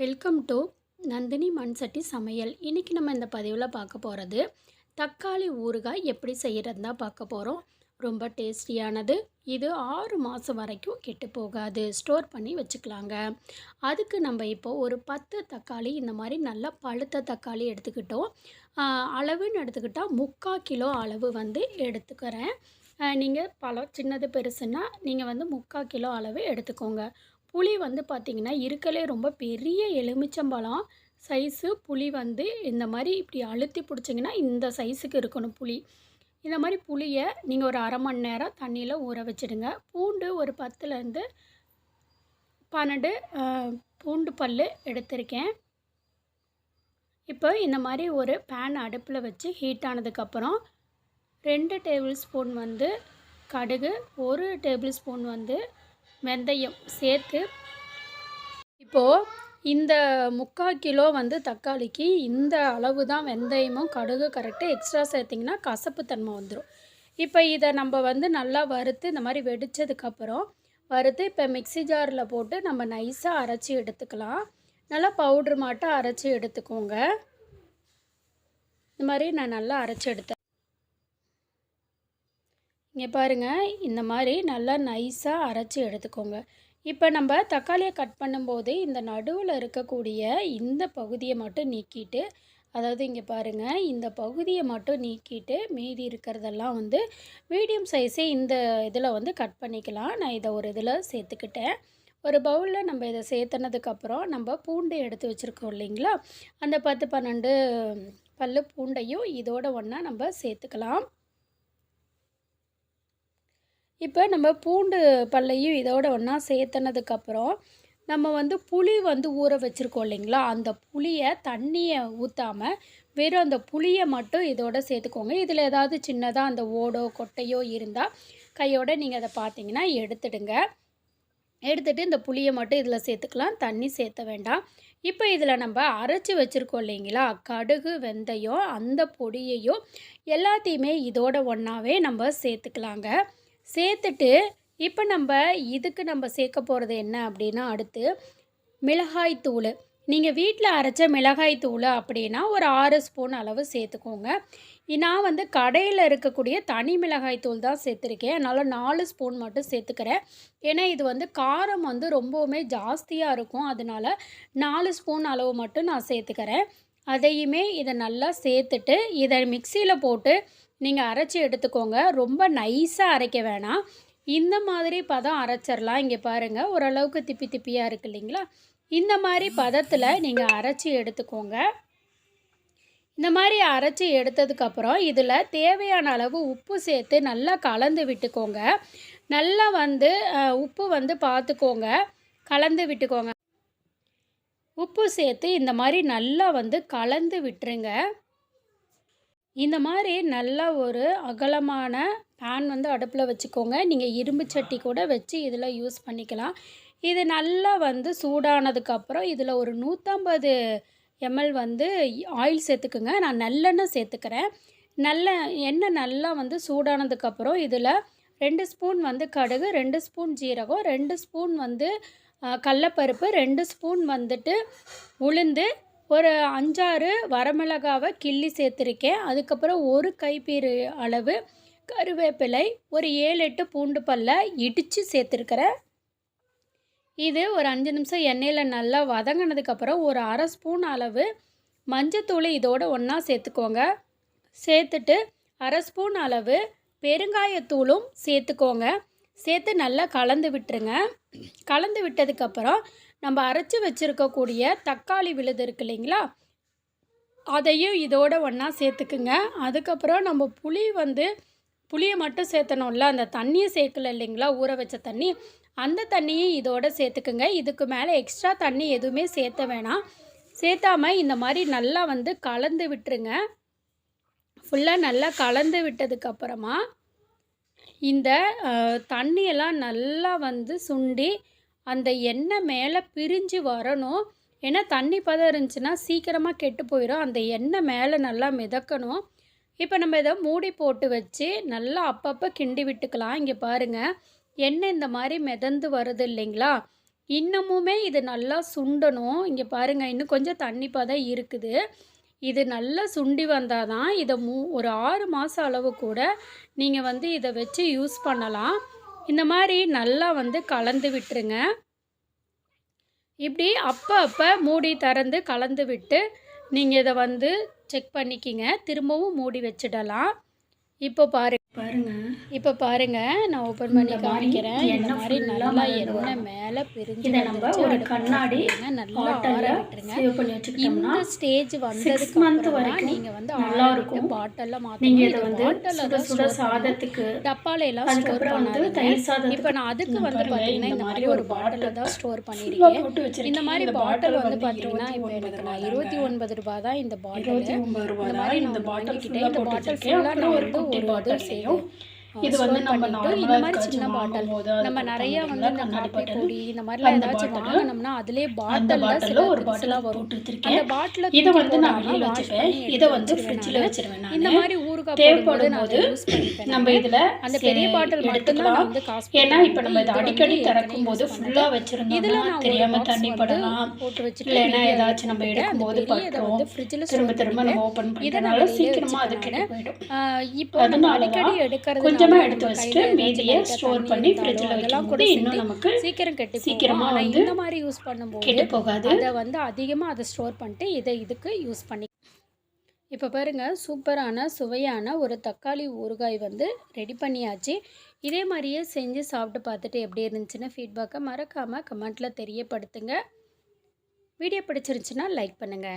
Welcome to Nandini மண் சட்டி சமையல். இன்றைக்கி நம்ம இந்த பதிவில் பார்க்க போகிறது தக்காளி ஊறுகாய் எப்படி செய்கிறது தான் பார்க்க போகிறோம் ரொம்ப டேஸ்டியானது. இது ஆறு மாதம் வரைக்கும் கெட்டு போகாது. ஸ்டோர் பண்ணி வச்சுக்கலாங்க. அதுக்கு நம்ம இப்போ ஒரு பத்து தக்காளி இந்த மாதிரி நல்லா பழுத்த தக்காளி எடுத்துக்கிட்டோம். அளவுன்னு எடுத்துக்கிட்டால் முக்கால் கிலோ அளவு வந்து எடுத்துக்கிறேன். நீங்கள் பழம் சின்னது பெருசுன்னா நீங்கள் வந்து முக்கால் கிலோ அளவு எடுத்துக்கோங்க. புளி வந்து பார்த்திங்கன்னா இருக்கலே ரொம்ப பெரிய எலுமிச்சம்பழம் சைஸு புளி வந்து இந்த மாதிரி இப்படி அழுத்தி பிடிச்சிங்கன்னா இந்த சைஸுக்கு இருக்கணும் புளி. இந்த மாதிரி புளியை நீங்கள் ஒரு அரை மணி நேரம் தண்ணியில் ஊற வச்சிடுங்க. பூண்டு ஒரு பத்துலேருந்து பன்னெண்டு பூண்டு பல் எடுத்திருக்கேன். இப்போ இந்த மாதிரி ஒரு பேன் அடுப்பில் வச்சு ஹீட் ஆனதுக்கப்புறம் ரெண்டு டேபிள் ஸ்பூன் வந்து கடுகு ஒரு டேபிள் ஸ்பூன் வந்து வெந்தயம் சேர்த்து இப்போது இந்த முக்கால் கிலோ வந்து தக்காளிக்கு இந்த அளவு தான் வெந்தயமும் கடுகு கரெக்டாக எக்ஸ்ட்ரா சேர்த்திங்கன்னா கசப்பு தன்மை வந்துடும் இப்போ இதை நம்ம வந்து நல்லா வறுத்து இந்த மாதிரி வெடித்ததுக்கப்புறம் வறுத்து இப்போ மிக்ஸி ஜாரில் போட்டு நம்ம நைஸாக அரைச்சி எடுத்துக்கலாம். நல்லா பவுட்ரு மாட்டை அரைச்சி எடுத்துக்கோங்க. இந்த மாதிரி நான் நல்லா அரைச்சி எடுத்தேன் இங்கே பாருங்கள் இந்த மாதிரி நல்லா நைஸாக அரைச்சி எடுத்துக்கோங்க. இப்போ நம்ம தக்காளியை கட் பண்ணும்போது இந்த நடுவில் இருக்கக்கூடிய இந்த பகுதியை மட்டும் நீக்கிட்டு அதாவது இங்கே பாருங்கள் இந்த பகுதியை மட்டும் நீக்கிட்டு மீதி இருக்கிறதெல்லாம் வந்து மீடியம் சைஸே இந்த இதில் வந்து கட் பண்ணிக்கலாம். நான் இதை ஒரு இதில் சேர்த்துக்கிட்டேன். ஒரு பவுலில் நம்ம இதை சேர்த்துனதுக்கப்புறம் நம்ம பூண்டு எடுத்து வச்சுருக்கோம் இல்லைங்களா? அந்த பத்து பன்னெண்டு பல்லு பூண்டையும் இதோட ஒன்றா நம்ம சேர்த்துக்கலாம். இப்போ நம்ம பூண்டு பல்லையும் இதோட ஒன்றா சேர்த்துனதுக்கப்புறம் நம்ம வந்து புளி வந்து ஊற வச்சுருக்கோம் இல்லைங்களா? அந்த புளியை தண்ணியை ஊற்றாமல் வெறும் அந்த புளியை மட்டும் இதோட சேர்த்துக்கோங்க. இதில் ஏதாவது சின்னதாக அந்த ஓடோ கொட்டையோ இருந்தால் கையோட நீங்கள் அதை பார்த்தீங்கன்னா எடுத்துடுங்க. எடுத்துகிட்டு இந்த புளியை மட்டும் இதில் சேர்த்துக்கலாம். தண்ணி சேர்த்த வேண்டாம். இப்போ இதில் நம்ம அரைச்சி வச்சுருக்கோம் இல்லைங்களா? கடுகு வெந்தயம் அந்த பொடியையும் எல்லாத்தையுமே இதோட ஒன்றாவே நம்ம சேர்த்துக்கலாங்க. சேர்த்துட்டு இப்போ நம்ம இதுக்கு நம்ம சேர்க்க போகிறது என்ன அப்படின்னா அடுத்து மிளகாய் தூள். நீங்கள் வீட்டில் அரைச்ச மிளகாய் தூள் அப்படின்னா ஒரு ஆறு ஸ்பூன் அளவு சேர்த்துக்கோங்க. நான் வந்து கடையில் இருக்கக்கூடிய தனி மிளகாய் தூள் தான் சேர்த்துருக்கேன். அதனால் நாலு ஸ்பூன் மட்டும் சேர்த்துக்கிறேன். ஏன்னா இது வந்து காரம் வந்து ரொம்பவுமே ஜாஸ்தியாக இருக்கும். அதனால நாலு ஸ்பூன் அளவு மட்டும் நான் சேர்த்துக்கிறேன். அதையுமே இதை நல்லா சேர்த்துட்டு இதை மிக்சியில் போட்டு நீங்கள் அரைச்சி எடுத்துக்கோங்க. ரொம்ப நைஸாக அரைக்க வேணாம். இந்த மாதிரி பதம் அரைச்சிடலாம். இங்கே பாருங்கள் ஓரளவுக்கு திப்பி திப்பியாக இருக்கு இல்லைங்களா? இந்த மாதிரி பதத்தில் நீங்கள் அரைச்சி எடுத்துக்கோங்க. இந்த மாதிரி அரைச்சி எடுத்ததுக்கப்புறம் இதில் தேவையான அளவு உப்பு சேர்த்து நல்லா கலந்து விட்டுக்கோங்க. நல்லா வந்து உப்பு வந்து பார்த்துக்கோங்க. கலந்து விட்டுக்கோங்க. உப்பு சேர்த்து இந்த மாதிரி நல்லா வந்து கலந்து விட்டுருங்க. இந்த மாதிரி நல்ல ஒரு அகலமான பேன் வந்து அடுப்பில் வச்சுக்கோங்க. நீங்கள் இரும்பு சட்டி கூட வச்சு இதில் யூஸ் பண்ணிக்கலாம். இது நல்லா வந்து சூடானதுக்கப்புறம் இதில் ஒரு நூற்றம்பது எம்எல் வந்து ஆயில் சேர்த்துக்குங்க. நான் நல்லெண்ணெய் சேர்த்துக்கிறேன். நல்ல எண்ணெய் நல்லா வந்து சூடானதுக்கப்புறம் இதில் ரெண்டு ஸ்பூன் வந்து கடுகு ரெண்டு ஸ்பூன் ஜீரகம் ரெண்டு ஸ்பூன் வந்து கடலப்பருப்பு ரெண்டு ஸ்பூன் வந்துட்டு உளுந்து ஒரு அஞ்சாறு வரமிளகாவை கிள்ளி சேர்த்துருக்கேன். அதுக்கப்புறம் ஒரு கைப்பீறு அளவு கருவேப்பிலை ஒரு ஏழு எட்டு பூண்டு பல்ல இடித்து சேர்த்துருக்கிறேன். இது ஒரு அஞ்சு நிமிஷம் எண்ணெயில் நல்லா வதங்கினதுக்கப்புறம் ஒரு அரை ஸ்பூன் அளவு மஞ்சத்தூள் இதோடு ஒன்றா சேர்த்துக்கோங்க. சேர்த்துட்டு அரை ஸ்பூன் அளவு பெருங்காயத்தூளும் சேர்த்துக்கோங்க. சேர்த்து நல்லா கலந்து விட்டுருங்க. கலந்து விட்டதுக்கப்புறம் நம்ம அரைச்சி வச்சுருக்கக்கூடிய தக்காளி விழுது இருக்கு இல்லைங்களா? அதையும் இதோட ஒன்றா சேர்த்துக்குங்க. அதுக்கப்புறம் நம்ம புளி வந்து புளியை மட்டும் சேர்த்தணும்ல அந்த தண்ணியை சேர்க்கல இல்லைங்களா? ஊற வச்ச தண்ணி. அந்த தண்ணியும் இதோட சேர்த்துக்குங்க. இதுக்கு மேலே எக்ஸ்ட்ரா தண்ணி எதுவுமே சேர்த்த வேணாம். சேர்த்தாம இந்த மாதிரி நல்லா வந்து கலந்து விட்டுருங்க. ஃபுல்லாக நல்லா கலந்து விட்டதுக்கப்புறமா இந்த தண்ணியெல்லாம் நல்லா வந்து சுண்டி அந்த எண்ணெய் மேலே பிரிஞ்சு வரணும். ஏன்னா தண்ணி பதம் இருந்துச்சுன்னா சீக்கிரமாக கெட்டு போயிடும் அந்த எண்ணெய் மேலே நல்லா மிதக்கணும். இப்போ நம்ம இதை மூடி போட்டு வச்சு நல்லா அப்பப்போ கிண்டி விட்டுக்கலாம். இங்கே பாருங்கள் எண்ணெய் இந்த மாதிரி மிதந்து வருது இல்லைங்களா? இன்னமுமே இது நல்லா சுண்டணும். இங்கே பாருங்கள் இன்னும் கொஞ்சம் தண்ணிப்பாக தான் இருக்குது. இது நல்லா சுண்டி வந்தால் தான் இதை மூ ஒரு ஆறு மாதம் அளவு கூட நீங்கள் வந்து இதை வச்சு யூஸ் பண்ணலாம். இந்த மாதிரி நல்லா வந்து கலந்து விட்டுருங்க. இப்படி அப்போ அப்போ மூடி திறந்து கலந்து விட்டு நீங்கள் இதை வந்து செக் பண்ணிக்கிங்க. திரும்பவும் மூடி வச்சிடலாம். இப்போ பாரு பாருங்க. இப்போ பாருங்க நான் ஓப்பன் பண்ணி காமிக்கிறேன். இந்த மாதிரி நல்லா எண்ணெய் மேலே பிரிஞ்சு இதை நம்ம. ஒரு கண்ணாடி. நல்லா ஆற விட்டுருங்க. இந்த ஸ்டேஜ் வந்ததுக்கு அப்புறம் வரைக்கும் நீங்க வந்து நல்லா இருக்கும். விட்டு பாட்டில்ல மாத்தணும். நீங்க இதை வந்து பாட்டில்ல சுட சாதத்துக்கு டப்பால எல்லாம் ஸ்டோர் பண்ணாதீங்க. தயிர் சாதத்துக்கு இப்போ நான் அதுக்கு வந்து பார்த்தீங்கன்னா இந்த மாதிரி ஒரு பாட்டில் தான் ஸ்டோர் பண்ணியிருக்கேன் இந்த மாதிரி பாட்டில் வந்து பார்த்தீங்கன்னா இப்போ எனக்கு நான் ரூபாய் இருபத்தி ஒன்பது ரூபாய் தான் இந்த பாட்டில் இந்த மாதிரி இந்த பாட்டில் ஃபுல்லாக இந்த போட்டு பாட்டில் ஃபுல்லாக நான் ஒரு வந்து குட்டி ஒரு இது செய்து இது வந்து நம்ம இந்த மாதிரி சின்ன பாட்டில். நம்ம நிறைய வந்து இந்த காப்பி பொடி இந்த மாதிரிலாம் ஏதாச்சும் வாங்கினோம்னா அதிலே அந்த பாட்டில் ஒரு பாட்டில் திங்ஸ்லாம் வரும் அந்த பாட்டில் இதை வந்து நான் வெளியில் வச்சுப்பேன். இதை வந்து ஃப்ரிட்ஜில் வச்சிருவேன் இந்த மாதிரி ஊறுகாய் தேவைப்படும் போது நம்ம இதில் அந்த பெரிய பாட்டில் எடுத்துக்கலாம். வந்து காசு ஏன்னா இப்போ நம்ம இதை அடிக்கடி திறக்கும் போது ஃபுல்லாக பண்ணேன். இதில் வச்சிருந்தோம்னா நான் ஒரு தெரியாம box தண்ணி படலாம். போட்டு வச்சுட்டு இல்லைன்னா ஏதாச்சும் நம்ம எடுக்கும்போது பட்டுரும் ஃப்ரிட்ஜில் திரும்ப திரும்ப நம்ம ஓப்பன் வெளியே சீக்கிரமாக அது போயிடும். இப்போ அதனால அடிக்கடி எடுக்கிறது கொஞ்சமாக எடுத்து வச்சுட்டு மீதியை ஸ்டோர் பண்ணி ஃப்ரிட்ஜில் அதெல்லாம் கூட இன்னும் நமக்கு சீக்கிரம் கெட்டு சீக்கிரமா போகும். ஆனா வந்து இந்த மாதிரி யூஸ் பண்ணும்போது கெட்டு போகாது. அதை வந்து அதிகமாக அதை ஸ்டோர் பண்ணிட்டு இதை இதுக்கு யூஸ் பண்ணி இப்போ பாருங்கள் சூப்பரான சுவையான ஒரு தக்காளி ஊறுகாய் வந்து ரெடி பண்ணியாச்சு. இதே மாதிரியே செஞ்சு சாப்பிட்டு பார்த்துட்டு எப்படி இருந்துச்சுன்னு ஃபீட்பேக்கை மறக்காமல் கமெண்ட்டில் தெரியப்படுத்துங்க. வீடியோ பிடிச்சிருந்துச்சுன்னா லைக் பண்ணுங்கள்